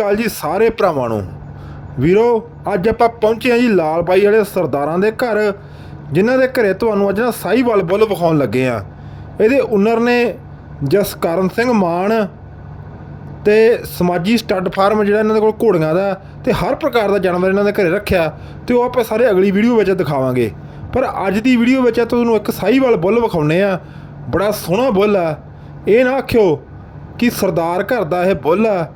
ਅਕਾਲ ਜੀ ਸਾਰੇ ਭਰਾਵਾਂ ਨੂੰ। ਵੀਰੋ, ਅੱਜ ਆਪਾਂ ਪਹੁੰਚੇ ਹਾਂ ਜੀ ਲਾਲ ਬਾਈ ਵਾਲੇ ਸਰਦਾਰਾਂ ਦੇ ਘਰ, ਜਿਨ੍ਹਾਂ ਦੇ ਘਰੇ ਤੁਹਾਨੂੰ ਅੱਜ ਨਾ ਸਾਈਵਾਲ ਬੁੱਲ ਵਿਖਾਉਣ ਲੱਗੇ ਆ ਇਹਦੇ ਓਨਰ ਨੇ ਜਸਕਰਨ ਸਿੰਘ ਮਾਨ ਤੇ ਸਮਾਜੀ ਸਟੱਡ ਫਾਰਮ ਜਿਹੜਾ ਇਹਨਾਂ ਦੇ ਕੋਲ ਘੋੜੀਆਂ ਦਾ ਤੇ ਹਰ ਪ੍ਰਕਾਰ ਦਾ ਜਾਨਵਰ ਇਹਨਾਂ ਦੇ ਘਰੇ ਰੱਖਿਆ, ਤੇ ਉਹ ਆਪਾਂ ਸਾਰੇ ਅਗਲੀ ਵੀਡੀਓ ਵਿੱਚ ਦਿਖਾਵਾਂਗੇ। ਪਰ ਅੱਜ ਦੀ ਵੀਡੀਓ ਵਿੱਚ ਤੁਹਾਨੂੰ ਇੱਕ ਸਾਈਵਾਲ ਬੁੱਲ ਵਿਖਾਉਣੇ ਆ ਬੜਾ ਸੋਹਣਾ ਬੁੱਲ ਆ। ਇਹ ਨਾ ਆਖਿਓ ਕਿ ਸਰਦਾਰ ਘਰ ਦਾ ਇਹ ਬੁੱਲ ਆ।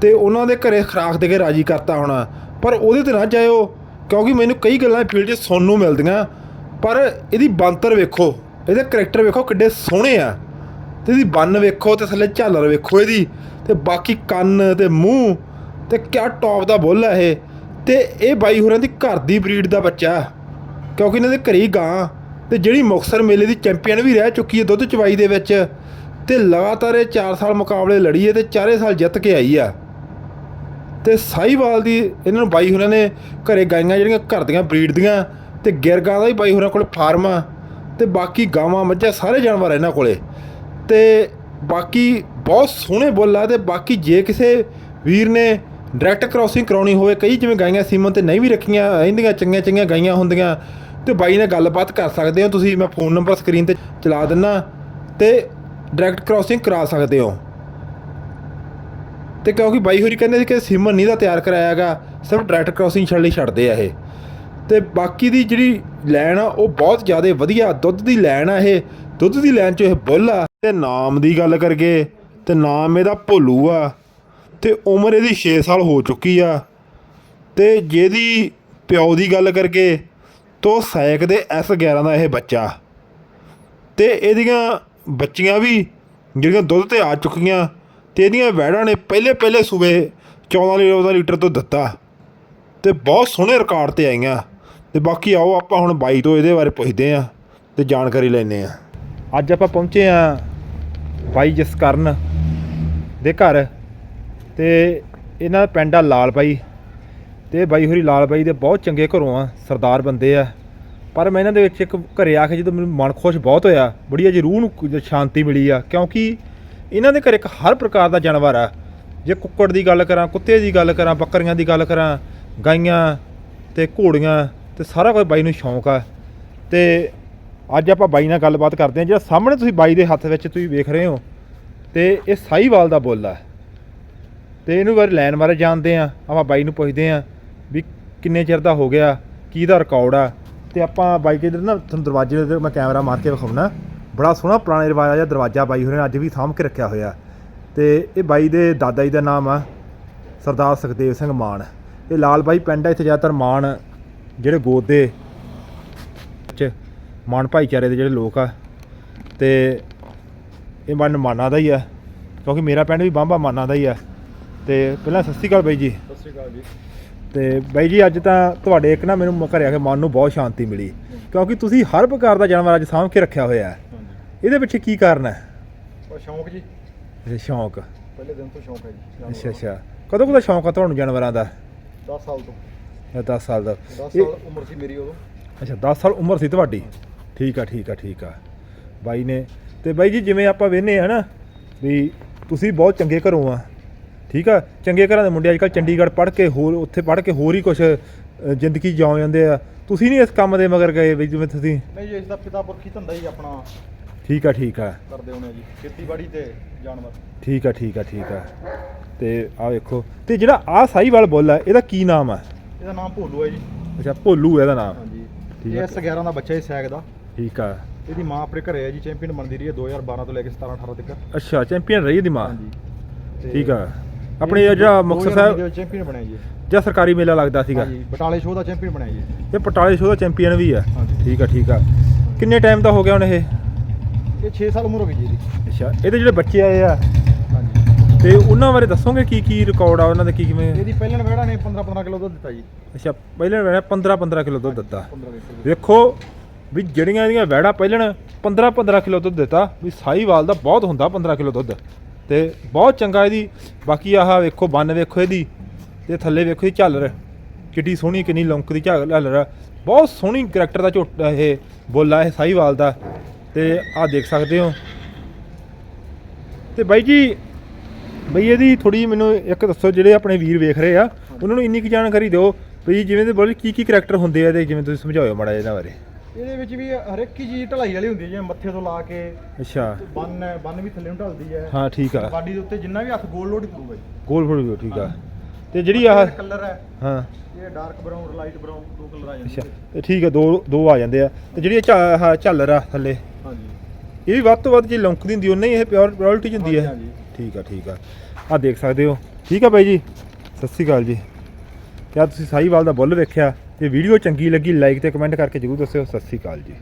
ਤੇ ਉਹਨਾਂ ਦੇ ਘਰੇ ਖਰਾਕ ਦੇ ਕੇ ਰਾਜੀ ਕਰਤਾ ਹੋਣਾ। ਪਰ ਉਹਦੇ ਤੇ ਨਾ ਜਾਇਓ, ਕਿਉਂਕਿ ਮੈਨੂੰ ਕਈ ਗੱਲਾਂ ਫੀਲਡ 'ਚ ਸੁਣਨ ਨੂੰ ਮਿਲਦੀਆਂ। ਪਰ ਇਹਦੀ ਬੰਤਰ ਵੇਖੋ, ਇਹਦੇ ਕਰੈਕਟਰ ਵੇਖੋ ਕਿੱਡੇ ਸੋਹਣੇ ਆ। ਤੇ ਇਹਦੀ ਬੰਨ ਵੇਖੋ ਤੇ ਥੱਲੇ ਝਾਲਰ ਵੇਖੋ ਇਹਦੀ। ਤੇ ਬਾਕੀ ਕੰਨ ਤੇ ਮੂੰਹ, ਤੇ ਕਿਆ ਟੌਪ ਦਾ ਬੁੱਲ ਹੈ ਇਹ। ਤੇ ਇਹ ਬਾਈ ਹੋਰਾਂ ਦੀ ਘਰ ਦੀ ਬਰੀਡ ਦਾ ਬੱਚਾ। ਕਿਉਂਕਿ ਇਹਨਾਂ ਦੇ ਘਰੀ ਗਾਂ। ਤੇ ਜਿਹੜੀ ਮੁਕਸਰ ਮੇਲੇ ਦੀ ਚੈਂਪੀਅਨ ਵੀ ਰਹਿ ਚੁੱਕੀ ਹੈ ਦੁੱਧ ਚਵਾਈ ਦੇ ਵਿੱਚ, ਤੇ ਲਗਾਤਾਰ ਇਹ 4 ਸਾਲ ਮੁਕਾਬਲੇ ਲੜੀ ਹੈ ਤੇ ਚਾਰੇ ਸਾਲ ਜਿੱਤ ਕੇ ਆਈ ਆ। ਤੇ ਸਾਈਵਾਲ ਦੀ ਇਹਨਾਂ ਨੂੰ ਬਾਈ ਹੋਰਾਂ ਨੇ ਘਰੇ ਗਾਈਆਂ ਜਿਹੜੀਆਂ ਘਰ ਦੀਆਂ ਬਰੀਡ ਦੀਆਂ ਤੇ ਗਿਰਗਾਂ ਦਾ ਹੀ ਬਾਈ ਹੋਰਾਂ ਕੋਲ ਫਾਰਮ ਆ ਤੇ ਬਾਕੀ ਗਾਵਾਂ ਮੱਝਾਂ ਸਾਰੇ ਜਾਨਵਰ ਇਹਨਾਂ ਕੋਲੇ। ਤੇ ਬਾਕੀ ਬਹੁਤ ਸੋਹਣੇ ਬੁੱਲ ਆ ਤੇ ਬਾਕੀ ਜੇ ਕਿਸੇ ਵੀਰ ਨੇ ਡਾਇਰੈਕਟ ਕ੍ਰਾਸਿੰਗ ਕਰਾਉਣੀ ਹੋਵੇ, ਕਈ ਜਿਵੇਂ ਗਾਈਆਂ ਸੀਮਨ ਤੇ ਨਹੀਂ ਵੀ ਰੱਖੀਆਂ, ਰਹਿੰਦੀਆਂ, ਚੰਗੀਆਂ ਚੰਗੀਆਂ ਗਾਈਆਂ ਹੁੰਦੀਆਂ, ਤੇ ਬਾਈ ਨਾਲ ਗੱਲਬਾਤ ਕਰ ਸਕਦੇ ਹੋ। ਤੁਸੀਂ ਮੈਂ ਫੋਨ ਨੰਬਰ ਸਕਰੀਨ ਤੇ ਚਲਾ ਦਿੰਨਾ ਤੇ ਡਾਇਰੈਕਟ ਕ੍ਰਾਸਿੰਗ ਕਰਾ ਸਕਦੇ ਹੋ। ਤੇ ਕਿਉਂਕਿ ਬਾਈ ਹੋਰੀ ਕਹਿੰਦੇ ਸੀ ਕਿ ਸਿਮਰ ਨਹੀਂ ਦਾ ਤਿਆਰ ਕਰਾਇਆਗਾ, ਸਿਰਫ ਡਾਇਰੈਕਟ ਕ੍ਰਾਸਿੰਗ ਛੱਡ ਲਈ ਛੱਡਦੇ ਆ ਇਹ। ਤੇ ਬਾਕੀ ਦੀ ਜਿਹੜੀ ਲੈਣ ਆ, ਉਹ ਬਹੁਤ ਜ਼ਿਆਦਾ ਵਧੀਆ, ਦੁੱਧ ਦੀ ਲੈਣ ਆ ਇਹ। ਦੁੱਧ ਦੀ ਲੈਣ ਚ ਇਹ ਬੁੱਲ ਆ। ਤੇ ਨਾਮ ਦੀ ਗੱਲ ਕਰਗੇ ਤੇ ਨਾਮ ਇਹਦਾ ਭੋਲੂ ਆ। ਤੇ ਉਮਰ ਇਹਦੀ 6 ਸਾਲ ਹੋ ਚੁੱਕੀ ਆ। ਤੇ ਜਿਹਦੀ ਪਿਓ ਦੀ ਗੱਲ ਕਰਗੇ ਤੋ ਸਾਇਕ ਦੇ S11 ਦਾ ਇਹ ਬੱਚਾ। ਤੇ ਇਹਦੀਆਂ ਬੱਚੀਆਂ ਵੀ, ਜਿਹੜੀਆਂ ਦੁੱਧ ਤੇ ਆ ਚੁੱਕੀਆਂ ਤੇ ਇਹਦੀਆਂ ਵੈੜਾਂ ਨੇ ਪਹਿਲੇ ਪਹਿਲੇ ਸੂਬੇ 14 ਲੀਟਰ ਲੀਟਰ ਤੋਂ ਦਿੱਤਾ ਤੇ ਬਹੁਤ ਸੋਹਣੇ ਰਿਕਾਰਡ ਤੇ ਆਈਆਂ। ਤੇ ਬਾਕੀ ਆਓ ਆਪਾਂ ਹੁਣ ਬਾਈ ਤੋਂ ਇਹਦੇ ਬਾਰੇ ਪੁੱਛਦੇ ਆਂ ਤੇ ਜਾਣਕਾਰੀ ਲੈਣੇ ਆ ਅੱਜ ਆਪਾਂ ਪਹੁੰਚੇ ਆ ਬਾਈ ਜਸਕਰਨ ਦੇ ਘਰ ਤੇ ਇਹਨਾਂ ਦਾ ਪਿੰਡ ਆ ਲਾਲ ਬਾਈ ਤੇ ਬਾਈ ਹੋਰੀ ਲਾਲ ਬਾਈ ਦੇ ਬਹੁਤ ਚੰਗੇ ਘਰੋਂ ਆ, ਸਰਦਾਰ ਬੰਦੇ ਆ। ਪਰ ਮੈਂ ਇਹਨਾਂ ਦੇ ਵਿੱਚ ਇੱਕ ਘਰੇ ਆ ਕੇ ਜਦੋਂ ਮੈਨੂੰ ਮਨ ਖੁਸ਼ ਬਹੁਤ ਹੋਇਆ ਬੜੀ ਅਜੀ ਰੂਹ ਨੂੰ ਸ਼ਾਂਤੀ ਮਿਲੀ ਆ, ਕਿਉਂਕਿ ਇਹਨਾਂ ਦੇ ਘਰ ਇੱਕ ਹਰ ਪ੍ਰਕਾਰ ਦਾ ਜਾਨਵਰ ਆ। ਜੇ ਕੁੱਕੜ ਦੀ ਗੱਲ ਕਰਾਂ, ਕੁੱਤੇ ਦੀ ਗੱਲ ਕਰਾਂ, ਬੱਕਰੀਆਂ ਦੀ ਗੱਲ ਕਰਾਂ, ਗਾਈਆਂ ਤੇ ਘੋੜੀਆਂ ਤੇ ਸਾਰਾ ਕੁਝ ਬਾਈ ਨੂੰ ਸ਼ੌਂਕ ਆ। ਤੇ ਅੱਜ ਆਪਾਂ ਬਾਈ ਨਾਲ ਗੱਲਬਾਤ ਕਰਦੇ ਹਾਂ, ਜਿਹੜਾ ਸਾਹਮਣੇ ਤੁਸੀਂ ਬਾਈ ਦੇ ਹੱਥ ਵਿੱਚ ਤੁਸੀਂ ਵੇਖ ਰਹੇ ਹੋ, ਤੇ ਇਹ ਸਾਈਵਾਲ ਦਾ ਬੁੱਲ ਆ। ਤੇ ਇਹਨੂੰ ਬਾਰੇ ਲੈਣ ਬਾਰੇ ਜਾਣਦੇ ਆ ਆਪਾਂ ਬਾਈ ਨੂੰ ਪੁੱਛਦੇ ਆ ਵੀ ਕਿੰਨੇ ਚਿਰ ਦਾ ਹੋ ਗਿਆ, ਕੀ ਦਾ ਰਿਕਾਰਡ ਆ। ਤੇ ਆਪਾਂ ਬਾਈ ਕੇ ਨਾ ਤੁਹਾਨੂੰ ਦਰਵਾਜ਼ੇ ਦੇ ਮੈਂ ਕੈਮਰਾ ਮਾਰ ਕੇ ਵਿਖਾਉਣਾ। ਬੜਾ ਸੋਹਣਾ ਪੁਰਾਣੇ ਰਿਵਾਜ ਦਾ ਦਰਵਾਜ਼ਾ ਬਾਈ ਹੋਰੇ ਨੇ ਅੱਜ ਵੀ ਸਾਂਭ ਕੇ ਰੱਖਿਆ ਹੋਇਆ ਤੇ ਇਹ ਬਾਈ ਦੇ ਦਾਦਾ ਜੀ ਦਾ ਨਾਮ ਆ ਸਰਦਾਰ ਸੁਖਦੇਵ ਸਿੰਘ ਮਾਨ। ਇਹ ਲਾਲ ਬਾਈ ਪਿੰਡ ਆ ਇੱਥੇ ਜ਼ਿਆਦਾਤਰ ਮਾਨ ਜਿਹੜੇ ਗੋਦ ਦੇ ਚ ਮਾਨ ਭਾਈਚਾਰੇ ਦੇ ਜਿਹੜੇ ਲੋਕ ਆ। ਤੇ ਇਹ ਮਨ ਮਾਨਾ ਦਾ ਹੀ ਆ ਕਿਉਂਕਿ ਮੇਰਾ ਪਿੰਡ ਵੀ ਬਾਂਬਾ ਮਾਨਾ ਦਾ ਹੀ ਆ। ਤੇ ਪਹਿਲਾਂ ਸਤਿ ਸ਼੍ਰੀ ਅਕਾਲ ਬਾਈ ਜੀ। ਸਤਿ ਸ਼੍ਰੀ ਅਕਾਲ ਜੀ। ਤੇ ਬਾਈ ਜੀ ਅੱਜ ਤਾਂ ਤੁਹਾਡੇ ਇੱਕ ਨਾ ਮੈਨੂੰ ਘਰੇ ਆ ਕੇ ਮਨ ਨੂੰ ਬਹੁਤ ਸ਼ਾਂਤੀ ਮਿਲੀ ਕਿਉਂਕਿ ਤੁਸੀਂ ਹਰ ਪ੍ਰਕਾਰ ਦਾ ਜਾਨਵਰ ਅੱਜ ਸਾਂਭ ਕੇ ਰੱਖਿਆ ਹੋਇਆ ਹੈ। ਇਹਦੇ ਪਿੱਛੇ ਕੀ ਕਾਰਨ ਹੈ? ਉਹ ਸ਼ੌਂਕ ਜੀ। ਇਹ ਸ਼ੌਂਕ। ਪਹਿਲੇ ਦਿਨ ਤੋਂ ਸ਼ੌਂਕ ਹੈ ਜੀ ਅੱਛਾ ਅੱਛਾ। ਕਦੋਂ ਕਦੋਂ ਸ਼ੌਂਕ ਆ ਤੁਹਾਨੂੰ ਜਾਨਵਰਾਂ ਦਾ? 10 ਸਾਲ ਤੋਂ। ਇਹ 10 ਸਾਲ ਦਾ। 10 ਇਹ- ਸਾਲ ਉਮਰ ਸੀ ਮੇਰੀ ਉਦੋਂ। ਅੱਛਾ 10 ਸਾਲ ਉਮਰ ਸੀ ਤੁਹਾਡੀ? ਠੀਕ ਆ ਠੀਕ ਆ ਠੀਕ ਆ। ਬਾਈ ਨੇ ਤੇ ਬਾਈ ਜੀ ਜਿਵੇਂ ਆਪਾਂ ਵੇਨੇ ਆ ਨਾ ਵੀ ਤੁਸੀਂ ਬਹੁਤ ਚੰਗੇ ਘਰੋਂ ਆ। ਠੀਕ ਆ? ਚੰਗੇ ਘਰਾਂ ਦੇ ਮੁੰਡੇ ਅੱਜ ਕੱਲ੍ਹ ਚੰਡੀਗੜ੍ਹ ਪੜ੍ਹ ਕੇ ਹੋਰ ਉੱਥੇ ਪੜ੍ਹ ਕੇ ਹੋਰ ਹੀ ਕੁਝ ਜ਼ਿੰਦਗੀ ਜਿਉਂ ਜਾਂਦੇ ਆ। ਤੁਸੀਂ ਨਹੀਂ ਇਸ ਕੰਮ ਦੇ ਮਗਰ ਗਏ ਵੀ ਜਿਵੇਂ ਤੁਸੀਂ? ਨਹੀਂ ਜੀ ਇਸ ਦਾ ਪਿਤਾ ਪੁਰਖੀ ਧੰਦਾ ਹੀ ਆਪਣਾ। ਠੀਕ ਆ ਠੀਕ ਆ। ਕਰਦੇ ਹੋਣੇ ਜੀ। ਖੇਤੀਬਾੜੀ ਤੇ ਜਾਨਵਰ। ਠੀਕ ਆ ਠੀਕ ਆ ਠੀਕ ਆ। ਤੇ ਆ ਵੇਖੋ। ਤੇ ਜਿਹੜਾ ਆ ਸਾਈਵਾਲ ਬੁੱਲ ਆ ਇਹਦਾ ਕੀ ਨਾਮ ਆ? ਇਹਦਾ ਨਾਮ ਭੋਲੂ ਹੈ ਜੀ। ਅੱਛਾ ਭੋਲੂ ਇਹਦਾ ਨਾਮ। ਹਾਂਜੀ। ਠੀਕ ਇਹ ਹੈ। S11 ਦਾ ਬੱਚਾ ਹੀ ਸੈਗ ਦਾ। ਠੀਕ ਆ। ਇਹਦੀ ਮਾਂ ਆਪਣੇ ਘਰੇ ਹੈ ਜੀ ਚੈਂਪੀਅਨ ਬਣਦੀ ਰਹੀ ਹੈ 2012 ਤੋਂ ਲੈ ਕੇ 17 18 ਤੱਕ। ਅੱਛਾ ਚੈਂਪੀਅਨ ਰਹੀ ਇਹਦੀ ਮਾਂ? ਹਾਂਜੀ। ਤੇ ਠੀਕ ਆ। ਆਪਣੇ ਇਹ ਜਿਹੜਾ ਮੁਕਤਸਰ ਸਾਹਿਬ ਚੈਂਪੀਅਨ ਬਣਿਆ ਜੀ। ਜਾਂ ਸਰਕਾਰੀ ਮੇਲਾ ਲੱਗਦਾ ਸੀਗਾ। ਹਾਂਜੀ ਬਟਾਲੇ ਸ਼ੋਅ ਦਾ ਚੈਂਪੀਅਨ ਬਣਿਆ ਜੀ। ਇਹ ਪਟਾਲੇ ਸ਼ੋਅ ਦਾ ਚੈਂਪੀਅਨ ਵੀ ਆ। ਹਾਂਜੀ। ਠੀਕ ਆ ਠੀਕ ਆ। ਕਿੰਨੇ ਟਾਈਮ ਦਾ ਹੋ ਗਿਆ ਹੁਣ ਇਹ? ਇਹ 6 ਸਾਲ ਉਮਰ ਹੋ ਗਈ ਜੀ ਇਹਦੀ। ਅੱਛਾ ਇਹਦੇ ਜਿਹੜੇ ਬੱਚੇ ਆਏ ਆ ਹਾਂਜੀ। ਤੇ ਉਹਨਾਂ ਬਾਰੇ ਦੱਸੋਗੇ ਕੀ ਕੀ ਰਿਕਾਰਡ ਆ ਉਹਨਾਂ ਦੇ ਕੀ ਕਿਵੇਂ? ਇਹਦੀ ਪਹਿਲਣ ਵੜਾ ਨੇ 15 15 ਕਿਲੋ ਦੁੱਧ ਦਿੱਤਾ ਜੀ। ਅੱਛਾ ਪਹਿਲਾਂ ਵੇੜਾ 15 15 ਕਿਲੋ ਦੁੱਧ ਦਿੱਤਾ। 15 ਕਿਲੋ ਵੇਖੋ ਵੀ ਜਿਹੜੀਆਂ ਇਹਦੀਆਂ ਵੈੜਾਂ ਪਹਿਲਣ 15 15 ਕਿਲੋ ਦੁੱਧ ਦਿੱਤਾ ਵੀ ਸਾਈਵਾਲ ਦਾ ਬਹੁਤ ਹੁੰਦਾ 15 ਕਿਲੋ ਦੁੱਧ। ਤੇ ਬਹੁਤ ਚੰਗਾ ਇਹਦੀ ਬਾਕੀ ਆਹ ਵੇਖੋ ਬੰਨ ਵੇਖੋ ਇਹਦੀ ਤੇ ਥੱਲੇ ਵੇਖੋ ਇਹ ਝਾਲਰ ਕਿੱਡੀ ਸੋਹਣੀ ਕਿੰਨੀ ਲੌਂਕ ਦੀ ਝਾਲਰ ਆ ਬਹੁਤ ਸੋਹਣੀ ਕਰੈਕਟਰ ਦਾ ਝੋਟਾ ਇਹ ਬੋਲਾ ਇਹ ਸਾਈਵਾਲ ਦਾ। ਤੇ ਆਹ ਦੇਖ ਸਕਦੇ ਹੋ। ਤੇ ਬਾਈ ਜੀ ਬਈ ਇਹਦੀ ਥੋੜੀ ਮੈਨੂੰ ਇੱਕ ਦੱਸੋ ਜਿਹੜੇ ਆਪਣੇ ਵੀਰ ਵੇਖ ਰਹੇ ਆ ਉਹਨਾਂ ਨੂੰ ਇੰਨੀ ਕੁ ਜਾਣਕਾਰੀ ਦਿਓ ਬਈ ਜਿਵੇਂ ਦੇ ਬੋਲ ਕੀ ਕੀ ਕਰੈਕਟਰ ਹੁੰਦੇ ਆ ਇਹਦੇ ਜਿਵੇਂ ਤੁਸੀਂ ਸਮਝਾਓ ਮਾੜਾ ਜਿਹਾ ਇਹਨਾਂ ਬਾਰੇ। ਇਹਦੇ ਵਿੱਚ ਵੀ ਹਰ ਇੱਕ ਚੀਜ਼ ਢਲਾਈ ਵਾਲੀ ਹੁੰਦੀ ਹੈ ਜਿਵੇਂ ਮੱਥੇ ਤੋਂ ਲਾ ਕੇ ਅੱਛਾ। ਬੰਨ ਹੈ ਬੰਨ ਵੀ ਥੱਲੇ ਨੂੰ ਢਲਦੀ ਹੈ। ਹਾਂ ਠੀਕ ਆ। ਬਾਡੀ ਦੇ ਉੱਤੇ ਜਿੰਨਾ ਵੀ ਹੱਥ ਗੋਲ ਲੋਡ ਕਰੂਗਾ ਜੀ। ਗੋਲ ਫੋਲ ਠੀਕ ਆ। ਤੇ ਜਿਹੜੀ ਆਹ ਕਲਰ ਹੈ। ਹਾਂ। ਇਹ ਡਾਰਕ ਬਰਾਊਨ ਲਾਈਟ ਬਰਾਊਨ ਦੋ ਕਲਰ ਆ ਜਾਂਦੇ ਅੱਛਾ। ਤੇ ਠੀਕ ਆ ਦੋ ਦੋ ਆ ਜਾਂਦੇ ਆ। ਤੇ ਜਿਹੜੀ ਇਹ ਝਾ- ਆਹ ਝਾਲਰ ਆ ਥੱਲੇ ਹਾਂਜੀ। ਇਹ ਵੀ ਵੱਧ ਤੋਂ ਵੱਧ ਜੇ ਲੌਂਕਦੀ ਹੁੰਦੀ ਉਹਨੇ ਇਹ ਪਿਓਰ ਪਿਓਰਿਟੀ ਚ ਹੁੰਦੀ ਹੈ। ਹਾਂਜੀ, ਠੀਕ ਆ ਠੀਕ ਆ। ਆ ਦੇਖ ਸਕਦੇ ਹੋ। ਠੀਕ ਆ ਬਾਈ ਜੀ। ਸਤਿ ਸ਼੍ਰੀ ਅਕਾਲ ਜੀ। ਕਿਆ ਤੁਸੀਂ ਸਾਹੀਵਾਲ ਦਾ ਬੁੱਲ ਵੇਖਿਆ? ਤੇ ਵੀਡੀਓ ਚੰਗੀ ਲੱਗੀ ਲਾਈਕ ਤੇ ਕਮੈਂਟ ਕਰਕੇ ਜਰੂਰ ਦੱਸਿਓ। ਸਤਿ ਸ਼੍ਰੀ ਅਕਾਲ ਜੀ।